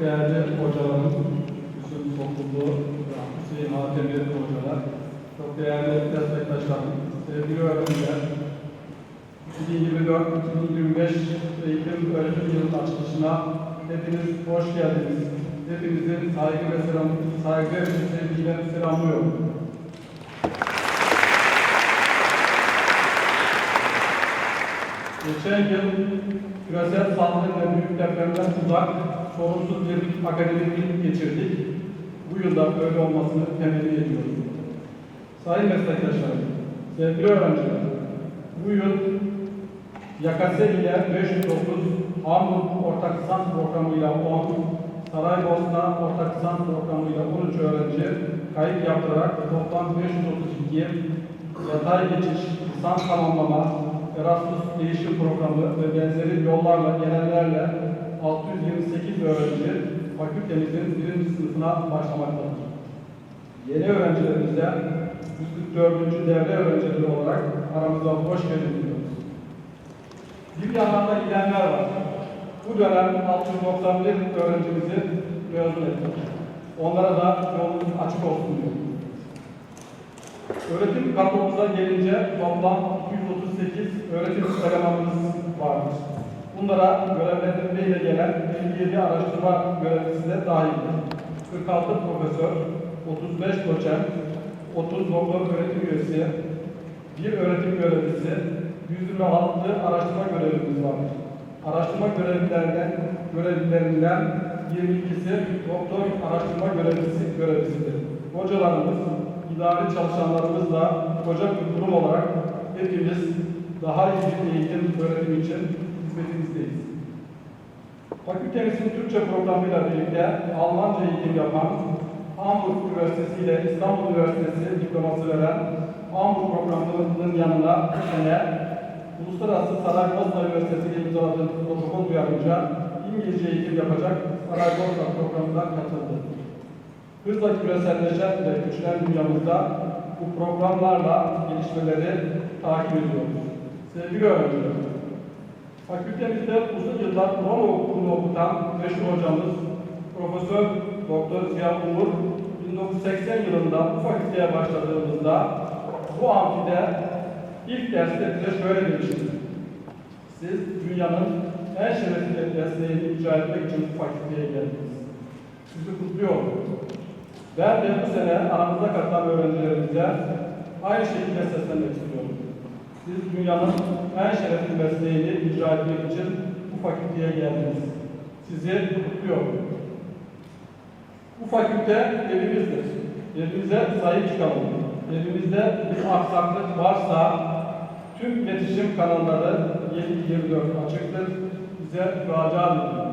değerli hocalarım, Hüsnü Topluluğu, Hüseyin Hakemi hocalar, çok değerli meslektaşlarım, sevgili öğrenciler, 2024-2025 eğitim öğretim yılının açılışına hepiniz hoş geldiniz. Hepinizi saygı ve selam, saygı ve sevgiyle selamlıyorum. Geçen yıl küresel salgın ve büyük depremden uzak, sorunsuz bir akademik yıl geçirdik. Bu yılda böyle olmasını temenni ediyoruz. Sayın meslektaşlarım, sevgili öğrenciler, bu yıl YKS ile 509, Hamburg Ortak Lisans Programı'yla 10, Saraybosna Ortak Lisans Programı'yla 13 öğrenci kayıt yaptırarak toplam 532 yatay geçiş, lisans tamamlama, Erasmus değişim programı ve benzeri yollarla gelenlerle 628 öğrenci fakültemizin birinci sınıfına başlamaktadır. Yeni öğrencilerimize 144. devre öğrencileri olarak aramıza hoş geldiniz diyoruz. Bir yandan da gidenler var. Bu dönem 691 öğrencimizi mezun ettik. Onlara da yolumuz açık olsun diyorum. Öğretim kadromuza gelince toplam 238 öğretim elemanımız vardır. Bunlara görevlendirmeyle gelen 57 araştırma görevlisi de dahildir. 46 profesör, 35 doçent, 30 doktor öğretim üyesi, bir öğretim görevlisi, 126 araştırma görevlimiz vardır. Araştırma görevlilerinden, görevlilerinden 22'si doktor araştırma görevlisi görevlisidir. Hocalarımız, idari çalışanlarımızla koca bir kurum olarak hepimiz daha iyi bir eğitim öğretim için hizmetinizdeyiz. Fakültemizin Türkçe programıyla birlikte Almanca eğitim yapan Hamburg Üniversitesi ile İstanbul Üniversitesi diploması veren Hamburg programının yanına bu sene Uluslararası Saraybosna Üniversitesi ile imzaladığımız protokol uyarınca İngilizce eğitim yapacak Saraybosna programına katıldı. Hızla küreselleşen ve güçlen dünyamızda bu programlarla gelişmeleri takip ediyoruz. Sevgili öğrenciler, fakültemizde uzun yıllar Roma okulunu okutan meşhur hocamız Profesör Doktor Ziya Umur 1980 yılında bu fakülteye başladığımızda bu amfide ilk derste bize şöyle demişti. Siz dünyanın en şerefli mesleğini icra etmek için bu fakülteye geldiniz. Sizi kutluyorum. Ben de bu sene aramıza katılan öğrencilerimize aynı şekilde seslenmek istiyorum. Siz dünyanın en şerefli mesleğini icra etmek için bu fakülteye geldiniz. Sizi kutluyorum. Bu fakülte evimizdir. Evimize sahip çıkalım. Evimizde bir aksaklık varsa tüm iletişim kanalları 7-24 açıktır. Bize müracaat edin.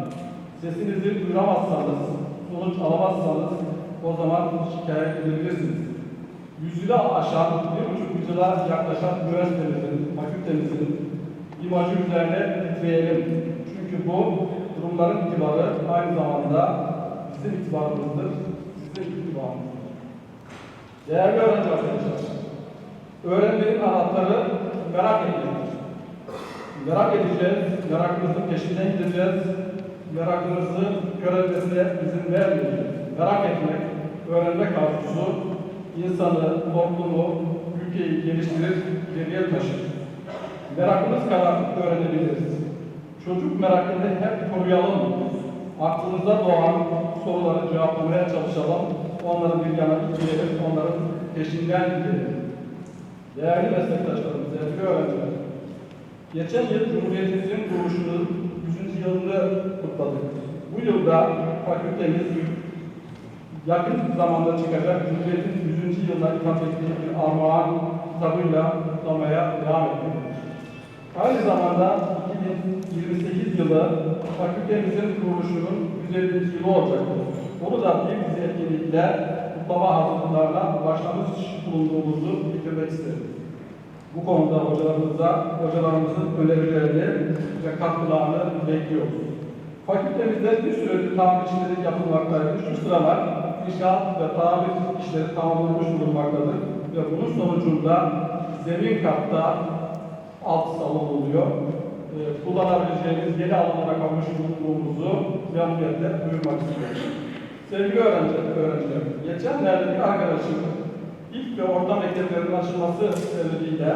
Sesinizi duyuramazsanız, sonuç alamazsanız o zaman şikayet edebilirsiniz. Yüzyılı aşan, bir buçuk yüzyıla yaklaşan üniversitemizin, fakültemizin imajı üzerine titreyelim. Çünkü bu durumların itibarı aynı zamanda bizim itibarımızdır, sizin itibarınızdır. Değerli öğrenci arkadaşlar, öğrenmenin anahtarı merak etmektir. Merak edeceğiz, merakımızın peşinden gideceğiz, merakımızı körelmesine izin vermeyeceğiz. Merak etmek, öğrenmek arzusu insanı, toplumu, ülkeyi geliştirir, geriye taşır. Merakımız kadar öğrenebiliriz. Çocuk merakını hep koruyalım. Aklımıza doğan soruları cevaplamaya çalışalım. Onları bir yana itmeyelim, onların peşinden gidelim. Değerli meslektaşlarım, sevgili öğrenciler. Geçen yıl Cumhuriyetimizin kuruluşunun 100. yılını kutladık. Bu yılda fakültemiz yakın zamanda çıkacak Cumhuriyet'in 100. yılına ithaf ettiği bir armağan kitabıyla kutlamaya devam etmektedir. Aynı zamanda 2028 yılı fakültemizin kuruluşunun 150. yılı olacaktır. Onu da bir dizi etkinlikle kutlama hazırlıklarına başlamış bulunduğumuzu bildirmek isterim. Bu konuda hocalarımıza, hocalarımızın önerilerini ve katkılarını bekliyoruz. Fakültemizde bir süredir tamir işleri yapılmaktaydı. Şu sıralar inşaat ve tamir işleri tamamlanmış bulunmaktadır. Ve bunun sonucunda zemin katta alt salon oluyor. kullanabileceğimiz yeni alanlara kavuştuğumuzu memnuniyetle duyurmak istiyorum. Sevgili öğrenci, öğrenciler, geçenlerde bir arkadaşım ilk ve orta mekteplerin açılması sebebiyle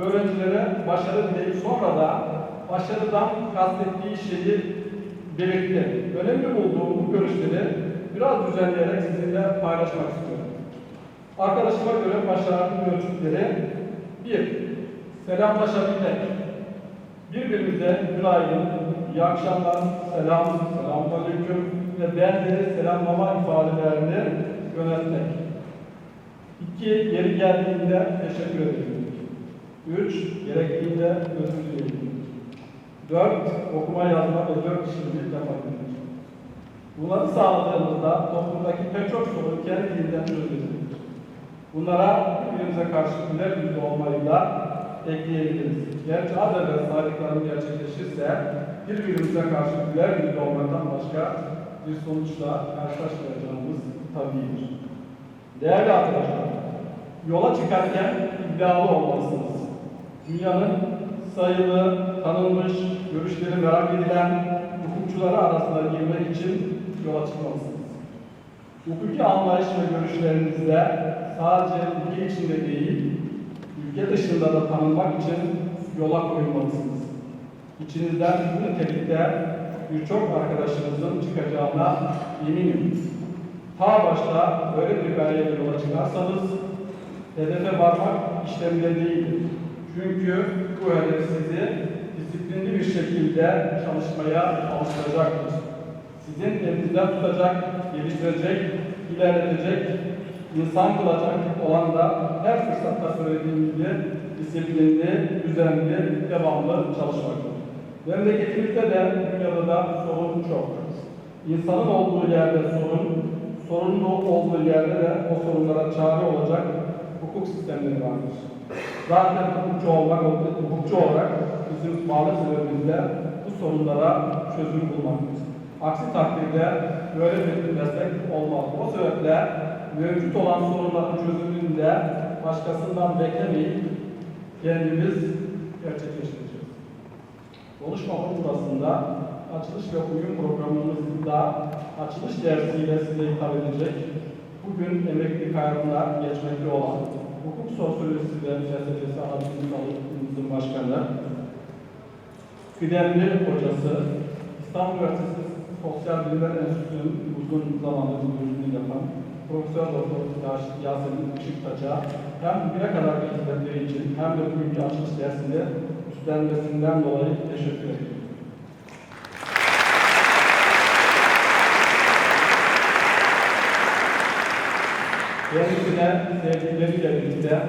öğrencilere başarı dileyip sonra da başarıdan kastettiği şeyi belirtti. Önemli bulduğum bu görüşleri biraz düzenleyerek sizinle paylaşmak istiyorum. Arkadaşıma göre başarının ölçütleri bir, selamlaşabilmek. Birbirimize günaydın, iyi akşamlar, selam, selamünaleyküm ve benzeri selamlama ifadelerini yönetmek. İki, yeri geldiğinde teşekkür ederim. Üç, gerektiğinde özür dilerim. Dört, okuma yazma ve dört kişilik yapabilmek. Bunları sağladığımızda toplumdaki pek çok sorun kendiliğinden çözülecek. Bunlara birbirimize karşı güler yüzlü olmayı da ekleyebiliriz. Gerçi az evvel saydıklarım gerçekleşirse birbirimize karşı güler yüzlü olmaktan başka bir sonuçla karşılaşmayacağımız tabidir. Değerli arkadaşlar, yola çıkarken iddialı olmalısınız. Dünyanın sayılı, tanınmış, görüşleri merak edilen hukukçuları arasına girmek için yola çıkmalısınız. Hukuki anlayış ve görüşlerinizde sadece ülke içinde değil, ülke dışında da tanınmak için yola koyulmalısınız. İçinizden bu nitelikte birçok arkadaşınızın çıkacağına eminim. Ta başta böyle bir gayreyle yola çıkarsanız, hedefe varmak bile değildir. Çünkü bu hedef sizi disiplinli bir şekilde çalışmaya alıştıracaktır. Sizin elinizden tutacak, geliştirecek, ilerletecek, insan kılacak olan da her fırsatta söylediğim gibi disiplinli, düzenli, devamlı çalışmaktır. Memleketimizde de dünyada da sorun çok. İnsanın olduğu yerde sorun, sorunlu olduğu yerde de o sorunlara çare olacak hukuk sistemleri vardır. Zaten hukukçu olmak, hukukçu olarak bizim varlık sebebimizde bu sorunlara çözüm bulmaktır. Aksi takdirde böyle bir meslek olmaz. O sebeple mevcut olan sorunların çözümünü de başkasından beklemeyip kendimiz gerçekleştireceğiz. Konuşma burasında açılış ve uyum programımızda açılış dersiyle size hitap edecek. Bugün emeklilik hayatına geçmekte olan hukuk sosyolojisi ve felsefesi anabilim dalı'nın başkanı, kıdemli hocası, İstanbul Üniversitesi Sosyal Bilimler Enstitüsü'nün uzun zamandır müdürlüğünü yapan Profesör Doktor Yasemin Işıktaş'a hem bire kadar hizmetleri için hem de bugünkü açılış dersinde üstlenmesinden dolayı teşekkür ediyorum. Kendisine sevgileriyle birlikte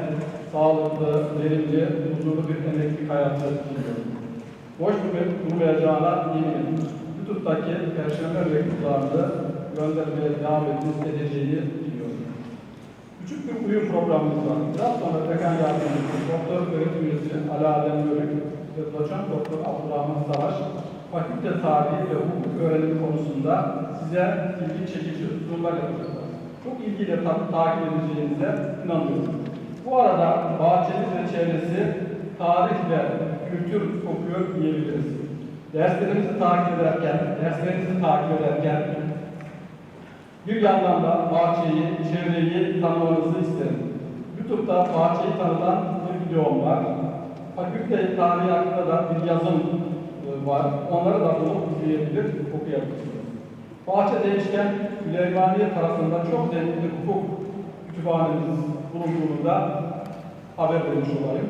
sağlıklı, verimli, huzurlu bir emeklilik hayatı diliyorum. Boş bir durmayacağına eminim. YouTube'daki Perşembe mektuplarını göndermeye devam edeceğini biliyorum. Küçük bir uyum programımız var. Daha sonra dekan yardımcısı, doktor öğretim üyesi Ali Adem Yörük ve doçent doktor Abdurrahman Savaş, fakülte tarihi ve hukuk öğrenimi konusunda size ilgi çekici sunumlar yapacaklar. Çok ilgiyle ta takip edeceğinize inanıyorum. Bu arada bahçeniz ve çevresi tarih ve kültür kokuyor diyebiliriz. Derslerimizi takip ederken, derslerinizi takip ederken bir yandan da bahçeyi, çevreyi tanımanızı isterim. YouTube'da bahçeyi tanıtan bir videom var. Fakülte tarihi hakkında da bir yazım e, var. Onları da bulup izleyebilir, okuyabilirsiniz. Bahçe demişken Süleymaniye tarafından çok zengin bir hukuk kütüphanemiz bulunduğunu da haber vermiş olayım.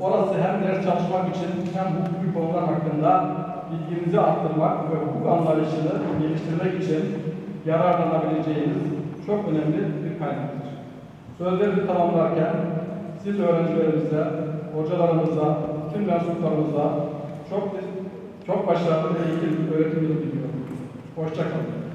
Orası hem ders çalışmak için hem hukuki konular hakkında bilginizi arttırmak ve hukuk anlayışını geliştirmek için yararlanabileceğiniz çok önemli bir kaynaktır. Sözlerimi tamamlarken siz öğrencilerimize, hocalarımıza, tüm mensuplarımıza çok çok başarılı ve eğitim öğretim yılı diliyorum. Hoşçakalın.